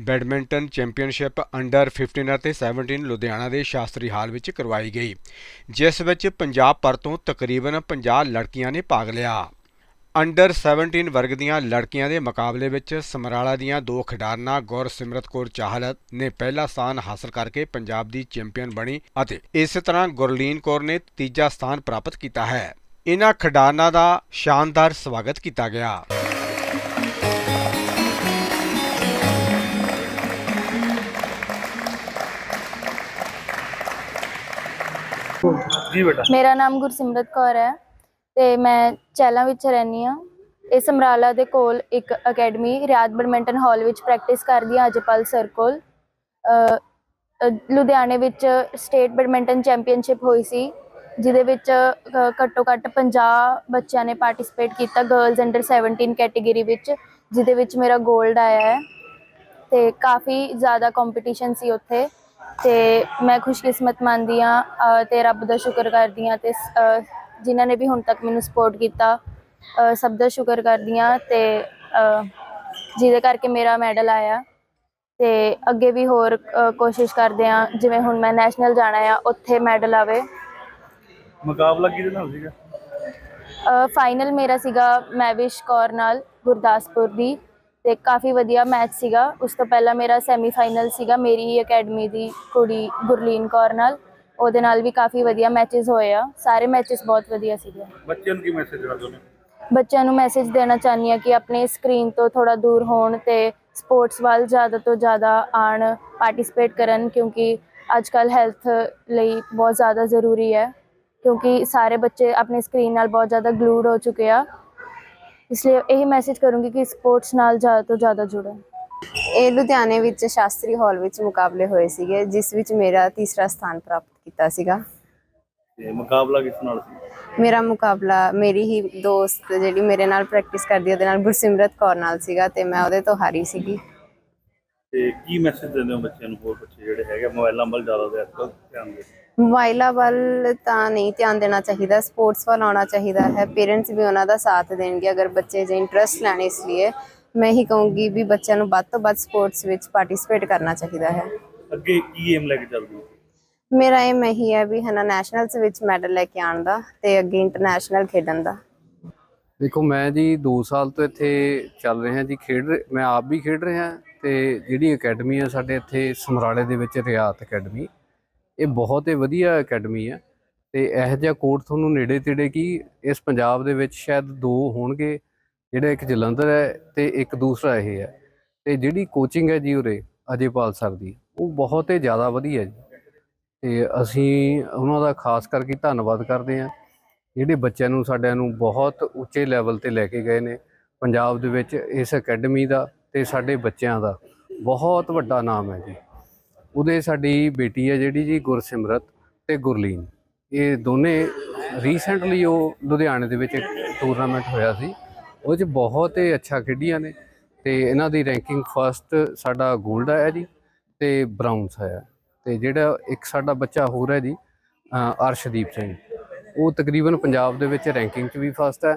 Badminton championship under 15 ਅਤੇ 17 ਲੁਧਿਆਣਾ ਦੇ ਸ਼ਾਸਤਰੀ ਹਾਲ ਵਿੱਚ ਕਰਵਾਈ ਗਈ, ਜਿਸ ਵਿੱਚ ਪੰਜਾਬ ਭਰ ਤੋਂ ਤਕਰੀਬਨ 50 ਲੜਕੀਆਂ ਨੇ ਭਾਗ ਲਿਆ। ਅੰਡਰ 17 ਵਰਗ ਦੀਆਂ ਲੜਕੀਆਂ ਦੇ ਮੁਕਾਬਲੇ ਵਿੱਚ ਸਮਰਾਲਾ ਦੀਆਂ ਦੋ ਖਿਡਾਰਨਾਂ ਗੁਰਸਿਮਰਤ ਕੌਰ ਚਾਹਲ ਨੇ ਪਹਿਲਾ ਸਥਾਨ ਹਾਸਲ ਕਰਕੇ ਪੰਜਾਬ ਦੀ ਚੈਂਪੀਅਨ ਬਣੀ ਅਤੇ ਇਸੇ ਤਰ੍ਹਾਂ ਗੁਰਲੀਨ ਕੌਰ ਨੇ ਤੀਜਾ ਸਥਾਨ ਪ੍ਰਾਪਤ ਕੀਤਾ ਹੈ। ਇਹਨਾਂ ਖਿਡਾਰਨਾਂ ਦਾ ਸ਼ਾਨਦਾਰ ਸਵਾਗਤ ਕੀਤਾ ਗਿਆ। ਜੀ ਬੇਟਾ। ਮੇਰਾ ਨਾਮ ਗੁਰਸਿਮਰਤ ਕੌਰ ਹੈ ਤੇ ਮੈਂ ਚੈਲਾ ਵਿੱਚ ਰਹਿੰਦੀ ਹਾਂ। ਇਹ ਸਮਰਾਲਾ ਦੇ ਕੋਲ ਇੱਕ ਅਕੈਡਮੀ ਰਿਆਦ ਬੈਡਮਿੰਟਨ ਹਾਲ ਵਿੱਚ ਪ੍ਰੈਕਟਿਸ ਕਰਦੀ ਹਾਂ ਅਜਪਾਲ ਸਰ ਕੋਲ। ਲੁਧਿਆਣੇ ਵਿੱਚ ਸਟੇਟ ਬੈਡਮਿੰਟਨ ਚੈਂਪੀਅਨਸ਼ਿਪ ਹੋਈ ਸੀ, ਜਿਹਦੇ ਵਿੱਚ ਘੱਟੋ ਘੱਟ 50 ਬੱਚਿਆਂ ਨੇ ਪਾਰਟਿਸਿਪੇਟ ਕੀਤਾ ਗਰਲਜ਼ ਅੰਡਰ 17 ਕੈਟਾਗਰੀ ਵਿੱਚ, ਜਿਹਦੇ ਵਿੱਚ ਮੇਰਾ 골ਡ ਆਇਆ ਹੈ। ਤੇ ਕਾਫੀ ਜ਼ਿਆਦਾ ਕੰਪੀਟੀਸ਼ਨ ਸੀ ਉੱਥੇ। ਤੇ ਮੈਂ ਖੁਸ਼ਕਿਸਮਤ ਮੰਨਦੀ ਅ, ਤੇ ਰੱਬ ਦਾ ਸ਼ੁਕਰ ਕਰਦੀ ਹਾਂ ਤੇ ਜਿਨ੍ਹਾਂ ਨੇ ਵੀ ਹੁਣ ਤੱਕ ਮੈਨੂੰ ਸਪੋਰਟ ਕੀਤਾ ਸਭ ਦਾ ਸ਼ੁਕਰ ਕਰਦੀ ਹਾਂ ਤੇ ਜਿਹਦੇ ਕਰਕੇ ਮੇਰਾ ਮੈਡਲ ਆਇਆ। ਤੇ ਅੱਗੇ ਵੀ ਹੋਰ ਕੋਸ਼ਿਸ਼ ਕਰਦੇ ਹਾਂ ਜਿਵੇਂ ਹੁਣ ਮੈਂ ਨੈਸ਼ਨਲ ਜਾਣਾ ਆ ਉੱਥੇ ਮੈਡਲ ਆਵੇ। ਮੁਕਾਬਲਾ ਕਿਹਦੇ ਨਾਲ ਸੀਗਾ? ਫਾਈਨਲ ਮੇਰਾ ਸੀਗਾ ਮੈਵਿਸ਼ ਕੌਰ ਨਾਲ ਗੁਰਦਾਸਪੁਰ ਦੀ। ਤੇ ਕਾਫੀ ਵਧੀਆ ਮੈਚ ਸੀਗਾ। ਉਸ ਤੋਂ ਪਹਿਲਾਂ ਮੇਰਾ ਸੈਮੀਫਾਈਨਲ ਸੀਗਾ ਮੇਰੀ ਹੀ ਅਕੈਡਮੀ ਦੀ ਕੁੜੀ ਗੁਰਲੀਨ ਕੌਰ ਨਾਲ। ਉਹਦੇ ਨਾਲ ਵੀ ਕਾਫੀ ਵਧੀਆ ਮੈਚਸ ਹੋਏ ਆ। ਸਾਰੇ ਮੈਚਸ ਬਹੁਤ ਵਧੀਆ ਸੀਗੇ। ਬੱਚਿਆਂ ਨੂੰ ਕੀ ਮੈਸੇਜ ਦੇਣਾ ਚਾਹੁੰਦੇ ਬੱਚਿਆਂ ਨੂੰ ਮੈਸੇਜ ਦੇਣਾ ਚਾਹੁੰਦੀ ਹਾਂ ਕਿ ਆਪਣੇ ਸਕਰੀਨ ਤੋਂ ਥੋੜਾ ਦੂਰ ਹੋਣ ਤੇ ਸਪੋਰਟਸ ਵੱਲ ਜ਼ਿਆਦਾ ਤੋਂ ਜ਼ਿਆਦਾ ਆਣ ਪਾਰਟਿਸਿਪੇਟ ਕਰਨ ਕਿਉਂਕਿ ਅੱਜ ਕੱਲ ਹੈਲਥ ਲਈ ਬਹੁਤ ਜ਼ਿਆਦਾ ਜ਼ਰੂਰੀ ਹੈ। ਕਿਉਂਕਿ ਸਾਰੇ ਬੱਚੇ ਆਪਣੇ ਸਕਰੀਨ ਨਾਲ ਬਹੁਤ ਜ਼ਿਆਦਾ ਗਲੂਡ ਹੋ ਚੁੱਕੇ ਆ। ਇਸ ਲਈ ਇਹ ਮੈਸੇਜ ਕਰੂੰਗੀ ਕਿ ਸਪੋਰਟਸ ਨਾਲ ਜ਼ਿਆਦਾ ਤੋਂ ਜ਼ਿਆਦਾ ਜੁੜਨ ਇਹ ਲੁਧਿਆਣੇ ਵਿੱਚ ਸ਼ਾਸਤਰੀ ਹਾਲ ਵਿੱਚ ਮੁਕਾਬਲੇ ਹੋਏ ਸੀਗੇ ਜਿਸ ਵਿੱਚ ਮੇਰਾ ਤੀਸਰਾ ਸਥਾਨ ਪ੍ਰਾਪਤ ਕੀਤਾ ਸੀਗਾ। ਤੇ ਮੁਕਾਬਲਾ ਕਿਸ ਨਾਲ ਸੀ? ਮੇਰਾ ਮੁਕਾਬਲਾ ਮੇਰੀ ਹੀ ਦੋਸਤ ਜਿਹੜੀ ਮੇਰੇ ਨਾਲ ਪ੍ਰੈਕਟਿਸ ਕਰਦੀ ਉਹਦੇ ਨਾਲ ਗੁਰਸਿਮਰਤ ਕੌਰ ਨਾਲ ਸੀਗਾ ਤੇ ਮੈਂ ਉਹਦੇ ਤੋਂ ਹਾਰੀ ਸੀਗੀ। ਤੇ ਕੀ ਮੈਸੇਜ ਦਿੰਦੇ ਹੋ ਬੱਚਿਆਂ ਨੂੰ? ਹੋਰ ਬੱਚੇ ਜਿਹੜੇ ਹੈਗੇ ਮੋਬਾਈਲਾਂ ਵੱਲ ਜ਼ਿਆਦਾ ਦੇ ਅੱਜਕੱਲ ਧਿਆਨ ਦੇ। ਮੋਬਾਈਲਾਂ ਵੱਲ ਤਾਂ ਨਹੀਂ ਧਿਆਨ ਦੇਣਾ ਚਾਹੀਦਾ ਸਪੋਰਟਸ ਵੱਲ ਆਉਣਾ ਚਾਹੀਦਾ ਹੈ ਪੇਰੈਂਟਸ ਵੀ ਉਹਨਾਂ ਦਾ ਸਾਥ ਦੇਣਗੇ ਅਗਰ ਬੱਚੇ ਜੇ ਇੰਟਰਸਟ ਲੈਣ ਇਸ ਲਈ ਮੈਂ ਹੀ ਕਹੂੰਗੀ ਵੀ ਬੱਚਿਆਂ ਨੂੰ ਵੱਧ ਤੋਂ ਵੱਧ ਸਪੋਰਟਸ ਵਿੱਚ ਪਾਰਟਿਸਿਪੇਟ ਕਰਨਾ ਚਾਹੀਦਾ ਹੈ। ਅੱਗੇ ਕੀ ਏਮ ਲੈ ਕੇ ਚੱਲਦੇ ਹੋ? ਮੇਰਾ ਇਹ ਇਹੀ ਹੈ ਵੀ ਹਨਾ ਨੈਸ਼ਨਲਸ ਵਿੱਚ ਮੈਡਲ ਲੈ ਕੇ ਆਉਣ ਦਾ ਤੇ ਅੱਗੇ ਇੰਟਰਨੈਸ਼ਨਲ ਖੇਡਣ ਦਾ। ਦੇਖੋ ਮੈਂ ਜੀ 2 ਸਾਲ ਤੋਂ ਇੱਥੇ ਚੱਲ ਰਿਹਾ ਜੀ ਖੇਡ ਰਹੇ- ਮੈਂ ਆਪ ਵੀ ਖੇਡ ਰਿਹਾ ਤੇ ਜਿਹੜੀ ਅਕੈਡਮੀ ਹੈ ਸਾਡੇ ਇੱਥੇ ਸਮਰਾਲੇ ਦੇ ਵਿੱਚ ਰਿਆਤ ਅਕੈਡਮੀ ਇਹ ਬਹੁਤ ਹੀ ਵਧੀਆ ਅਕੈਡਮੀ ਹੈ ਤੇ ਇਹੋ ਜਿਹਾ ਕੋਰਟ ਤੁਹਾਨੂੰ ਨੇੜੇ ਤੇੜੇ ਕੀ ਇਸ ਪੰਜਾਬ ਦੇ ਵਿੱਚ ਸ਼ਾਇਦ ਦੋ ਹੋਣਗੇ, ਜਿਹੜਾ ਇੱਕ ਜਲੰਧਰ ਹੈ ਤੇ ਇੱਕ ਦੂਸਰਾ ਇਹ ਹੈ। ਤੇ ਜਿਹੜੀ ਕੋਚਿੰਗ ਹੈ ਜੀ ਉਰੇ, ਅਜੇਪਾਲ ਸਰ ਦੀ, ਉਹ ਬਹੁਤ ਹੀ ਜ਼ਿਆਦਾ ਵਧੀਆ ਜੀ। ਤੇ ਅਸੀਂ ਉਹਨਾਂ ਦਾ ਖਾਸ ਕਰਕੇ ਧੰਨਵਾਦ ਕਰਦੇ ਹਾਂ, ਜਿਹੜੇ ਬੱਚਿਆਂ ਨੂੰ ਸਾਡਿਆਂ ਨੂੰ ਬਹੁਤ ਉੱਚੇ ਲੈਵਲ ਤੇ ਲੈ ਕੇ ਗਏ ਨੇ, ਪੰਜਾਬ ਦੇ ਵਿੱਚ ਇਸ ਅਕੈਡਮੀ ਦਾ ਤੇ ਸਾਡੇ ਬੱਚਿਆਂ ਦਾ। ਬਹੁਤ ਵੱਡਾ ਨਾਮ ਹੈ ਜੀ। ਉਹਦੇ ਸਾਡੀ ਬੇਟੀ ਹੈ ਜਿਹੜੀ ਜੀ ਗੁਰਸਿਮਰਤ ਤੇ ਗੁਰਲੀਨ। ਇਹ ਦੋਨੇ ਰੀਸੈਂਟਲੀ ਉਹ ਲੁਧਿਆਣੇ ਦੇ ਵਿੱਚ ਇੱਕ ਟੂਰਨਾਮੈਂਟ ਹੋਇਆ ਸੀ। ਉਹ 'ਚ ਬਹੁਤ ਹੀ ਅੱਛਾ ਖੇਡੀਆਂ ਨੇ ਤੇ ਇਹਨਾਂ ਦੀ ਰੈਂਕਿੰਗ ਫਸਟ ਸਾਡਾ 골ਡ ਆਇਆ ਜੀ ਤੇ ਬ੍ਰਾਊਨਸ ਆਇਆ ਤੇ ਜਿਹੜਾ ਇੱਕ ਸਾਡਾ ਬੱਚਾ ਹੋਰ ਹੈ ਜੀ ਅਰਸ਼ਦੀਪ ਸਿੰਘ। ਉਹ ਤਕਰੀਬਨ ਪੰਜਾਬ ਦੇ ਵਿੱਚ ਰੈਂਕਿੰਗ 'ਚ ਵੀ ਫਸਟ ਹੈ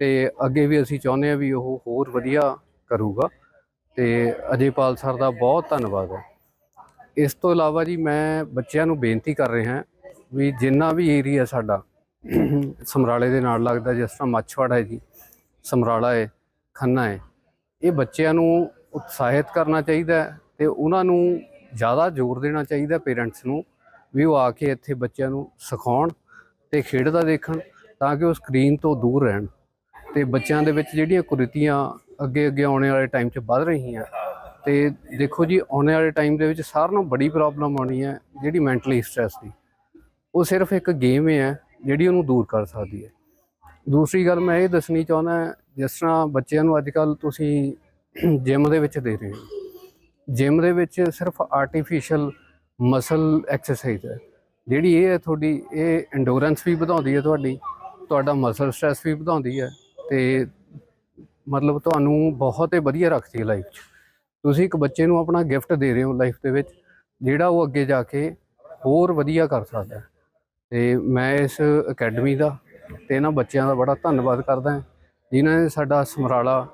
ਤੇ ਅੱਗੇ ਵੀ ਅਸੀਂ ਚਾਹੁੰਦੇ ਹਾਂ ਵੀ ਉਹ ਹੋਰ ਵਧੀਆ ਕਰੂਗਾ। ਤੇ ਅਜੇਪਾਲ ਸਰ ਦਾ ਬਹੁਤ ਧੰਨਵਾਦ ਹੈ। ਇਸ ਤੋਂ ਇਲਾਵਾ ਜੀ ਮੈਂ ਬੱਚਿਆਂ ਨੂੰ ਬੇਨਤੀ ਕਰ ਰਿਹਾ ਵੀ ਜਿੰਨਾ ਵੀ ਏਰੀਆ ਸਾਡਾ ਸਮਰਾਲੇ ਦੇ ਨਾਲ ਲੱਗਦਾ ਜਿਸ ਤਰ੍ਹਾਂ ਮੱਛਵਾੜਾ ਹੈ ਜੀ, ਸਮਰਾਲਾ ਹੈ, ਖੰਨਾ ਹੈ, ਇਹ ਬੱਚਿਆਂ ਨੂੰ ਉਤਸ਼ਾਹਿਤ ਕਰਨਾ ਚਾਹੀਦਾ ਹੈ ਤੇ ਉਹਨਾਂ ਨੂੰ ਜ਼ਿਆਦਾ ਜ਼ੋਰ ਦੇਣਾ ਚਾਹੀਦਾ ਪੇਰੈਂਟਸ ਨੂੰ ਵੀ ਉਹ ਆ ਕੇ ਇੱਥੇ ਬੱਚਿਆਂ ਨੂੰ ਸਿਖਾਉਣ ਤੇ ਖੇਡਦਾ ਦੇਖਣ ਤਾਂ ਕਿ ਉਹ ਸਕਰੀਨ ਤੋਂ ਦੂਰ ਰਹਿਣ ਤੇ ਬੱਚਿਆਂ ਦੇ ਵਿੱਚ ਜਿਹੜੀਆਂ ਕੁਰੀਤੀਆਂ ਅੱਗੇ ਅੱਗੇ ਆਉਣੇ ਵਾਲੇ ਟਾਈਮ 'ਚ ਵੱਧ ਰਹੀਆਂ ਤੇ ਦੇਖੋ ਜੀ, ਆਉਣ ਵਾਲੇ ਟਾਈਮ ਦੇ ਵਿੱਚ ਸਾਰਿਆਂ ਨਾਲੋਂ ਬੜੀ ਪ੍ਰੋਬਲਮ ਆਉਣੀ ਹੈ ਜਿਹੜੀ ਮੈਂਟਲੀ ਸਟ੍ਰੈਸ ਦੀ। ਉਹ ਸਿਰਫ ਇੱਕ ਗੇਮ ਹੈ ਜਿਹੜੀ ਉਹਨੂੰ ਦੂਰ ਕਰ ਸਕਦੀ ਹੈ। ਦੂਸਰੀ ਗੱਲ ਮੈਂ ਇਹ ਦੱਸਣੀ ਚਾਹੁੰਦਾ ਜਿਸ ਤਰ੍ਹਾਂ ਬੱਚਿਆਂ ਨੂੰ ਅੱਜ ਕੱਲ ਤੁਸੀਂ ਜਿਮ ਦੇ ਵਿੱਚ ਦੇ ਰਹੇ ਹੋ। ਜਿਮ ਦੇ ਵਿੱਚ ਸਿਰਫ ਆਰਟੀਫੀਸ਼ੀਅਲ ਮਸਲ ਐਕਸਰਸਾਈਜ਼ ਹੈ। ਜਿਹੜੀ ਇਹ ਹੈ ਤੁਹਾਡੀ, ਇਹ ਐਂਡੋਰੈਂਸ ਵੀ ਵਧਾਉਂਦੀ ਹੈ ਤੁਹਾਡੀ, ਤੁਹਾਡਾ ਮਸਲ ਸਟ੍ਰੈਸ ਵੀ ਵਧਾਉਂਦੀ ਹੈ ਤੇ ਮਤਲਬ ਤੁਹਾਨੂੰ ਬਹੁਤ ਹੀ ਵਧੀਆ ਰੱਖਦੀ ਹੈ ਲਾਈਫ 'ਚ। ਤੁਸੀਂ ਇੱਕ ਬੱਚੇ ਨੂੰ ਆਪਣਾ ਗਿਫਟ ਦੇ ਰਹੇ ਹੋ ਲਾਈਫ ਦੇ ਵਿੱਚ, ਜਿਹੜਾ ਉਹ ਅੱਗੇ ਜਾ ਕੇ ਹੋਰ ਵਧੀਆ ਕਰ ਸਕਦਾ ਹੈ। ਤੇ ਮੈਂ ਇਸ ਅਕੈਡਮੀ ਦਾ ਤੇ ਇਹਨਾਂ ਬੱਚਿਆਂ ਦਾ ਬੜਾ ਧੰਨਵਾਦ ਕਰਦਾ ਹਾਂ, ਜਿਨ੍ਹਾਂ ਨੇ ਸਾਡਾ ਸਮਰਾਲਾ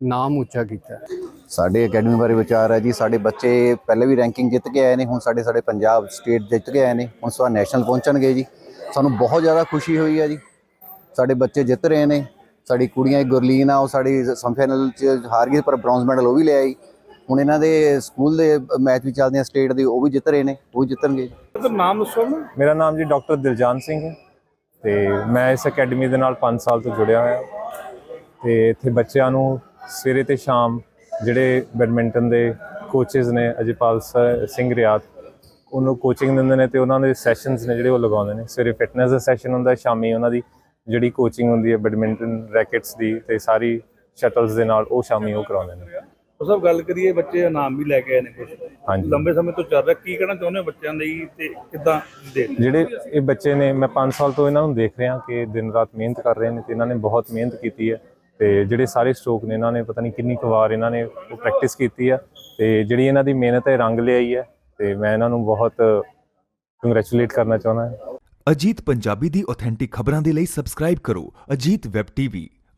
ਨਾਮ ਉੱਚਾ ਕੀਤਾ ਹੈ। ਸਾਡੇ ਅਕੈਡਮੀ ਬਾਰੇ ਵਿਚਾਰ ਹੈ ਜੀ, ਸਾਡੇ ਬੱਚੇ ਪਹਿਲੇ ਵੀ ਰੈਂਕਿੰਗ ਜਿੱਤ ਕੇ ਆਏ ਨੇ, ਹੁਣ ਸਾਡੇ ਸਾਡੇ ਪੰਜਾਬ ਸਟੇਟ ਜਿੱਤ ਕੇ ਆਏ ਨੇ, ਹੁਣ ਸਵਾ ਨੈਸ਼ਨਲ ਪਹੁੰਚਣਗੇ ਜੀ ਸਾਨੂੰ ਬਹੁਤ ਜ਼ਿਆਦਾ ਖੁਸ਼ੀ ਹੋਈ ਹੈ ਜੀ ਸਾਡੇ ਬੱਚੇ ਜਿੱਤ ਰਹੇ ਨੇ, ਸਾਡੀ ਕੁੜੀਆਂ ਗੁਰਲੀਨ ਆ, ਉਹ ਸਾਡੀ ਸੈਮੀਫਾਈਨਲ ਚ ਹਾਰ ਗਈ, ਪਰ ਬ੍ਰੌਂਜ਼ ਮੈਡਲ ਉਹ ਵੀ ਲੈ ਆਈ ਹੁਣ ਇਹਨਾਂ ਦੇ ਸਕੂਲ ਦੇ ਮੈਚ ਵੀ ਚੱਲਦੇ ਆ ਸਟੇਟ ਦੇ ਉਹ ਵੀ ਜਿੱਤ ਰਹੇ ਨੇ ਉਹ ਵੀ ਜਿੱਤਣਗੇ ਤਾਂ ਨਾਮ ਦੱਸੋ ਨਾ ਮੇਰਾ ਨਾਮ ਜੀ ਡਾਕਟਰ ਦਿਲਜਾਨ ਸਿੰਘ ਹੈ ਤੇ ਮੈਂ ਇਸ ਅਕੈਡਮੀ ਦੇ ਨਾਲ 5 ਸਾਲ ਤੋਂ ਜੁੜਿਆ ਹੋਇਆ। ਤੇ ਇੱਥੇ ਬੱਚਿਆਂ ਨੂੰ ਸਵੇਰੇ ਤੇ ਸ਼ਾਮ ਜਿਹੜੇ ਬੈਡਮਿੰਟਨ ਦੇ ਕੋਚਸ ਨੇ ਅਜੇਪਾਲ ਸ- ਸਿੰਘ ਰਿਆਤ ਉਹਨੂੰ ਕੋਚਿੰਗ ਦਿੰਦੇ ਨੇ ਤੇ ਉਹਨਾਂ ਦੇ ਸੈਸ਼ਨਸ ਨੇ ਜਿਹੜੇ ਉਹ ਲਗਾਉਂਦੇ ਨੇ। ਸਵੇਰੇ ਫਿਟਨੈਸ ਦਾ ਸੈਸ਼ਨ ਹੁੰਦਾ ਹੈ, ਸ਼ਾਮੀ ਉਹਨਾਂ ਦੀ ਜਿਹੜੀ ਕੋਚਿੰਗ ਹੁੰਦੀ ਹੈ ਬੈਡਮਿੰਟਨ ਰੈਕੇਟਸ ਦੀ ਤੇ ਸਾਰੀ ਸ਼ਟਲਸ ਦੇ ਨਾਲ ਉਹ ਸ਼ਾਮੀ ਉਹ ਕਰਾਉਂਦੇ ਨੇ। ਉਹ ਸਭ ਗੱਲ ਕਰੀਏ ਬੱਚੇ ਇਨਾਮ ਵੀ ਲੈ ਕੇ ਆਏ ਨੇ ਕੁਝ ਹਾਂਜੀ। ਲੰਬੇ ਸਮੇਂ ਤੋਂ ਚੱਲ ਰਿਹਾ ਕੀ ਕਹਿਣਾ ਚਾਹੁੰਦੇ ਹੋ ਬੱਚਿਆਂ ਲਈ ਤੇ ਕਿੱਦਾਂ ਦੇਖ ਜਿਹੜੇ ਇਹ ਬੱਚੇ ਨੇ ਮੈਂ 5 ਸਾਲ ਤੋਂ ਇਹਨਾਂ ਨੂੰ ਦੇਖ ਰਿਹਾ ਕਿ ਦਿਨ ਰਾਤ ਮਿਹਨਤ ਕਰ ਰਹੇ ਨੇ ਤੇ ਇਹਨਾਂ ਨੇ ਬਹੁਤ ਮਿਹਨਤ ਕੀਤੀ ਹੈ। ਤੇ ਜਿਹੜੇ ਸਾਰੇ ਸਟ੍ਰੋਕ ਨੇ ਇਹਨਾਂ ਨੇ ਪਤਾ ਨਹੀਂ ਕਿੰਨੀ ਕੁ ਵਾਰ ਇਹਨਾਂ ਨੇ ਉਹ ਪ੍ਰੈਕਟਿਸ ਕੀਤੀ ਹੈ ਤੇ ਜਿਹੜੀ ਇਹਨਾਂ ਦੀ ਮਿਹਨਤ ਹੈ ਰੰਗ ਲਿਆਈ ਹੈ ਤੇ ਮੈਂ ਇਹਨਾਂ ਨੂੰ ਬਹੁਤ ਕੰਗ੍ਰੈਚੁਲੇਟ ਕਰਨਾ ਚਾਹੁੰਦਾ ਹਾਂ। ਅਜੀਤ ਪੰਜਾਬੀ ਦੀ ਆਥੈਂਟਿਕ ਖਬਰਾਂ ਦੇ ਲਈ ਸਬਸਕ੍ਰਾਈਬ ਕਰੋ ਅਜੀਤ ਵੈਬ ਟੀਵੀ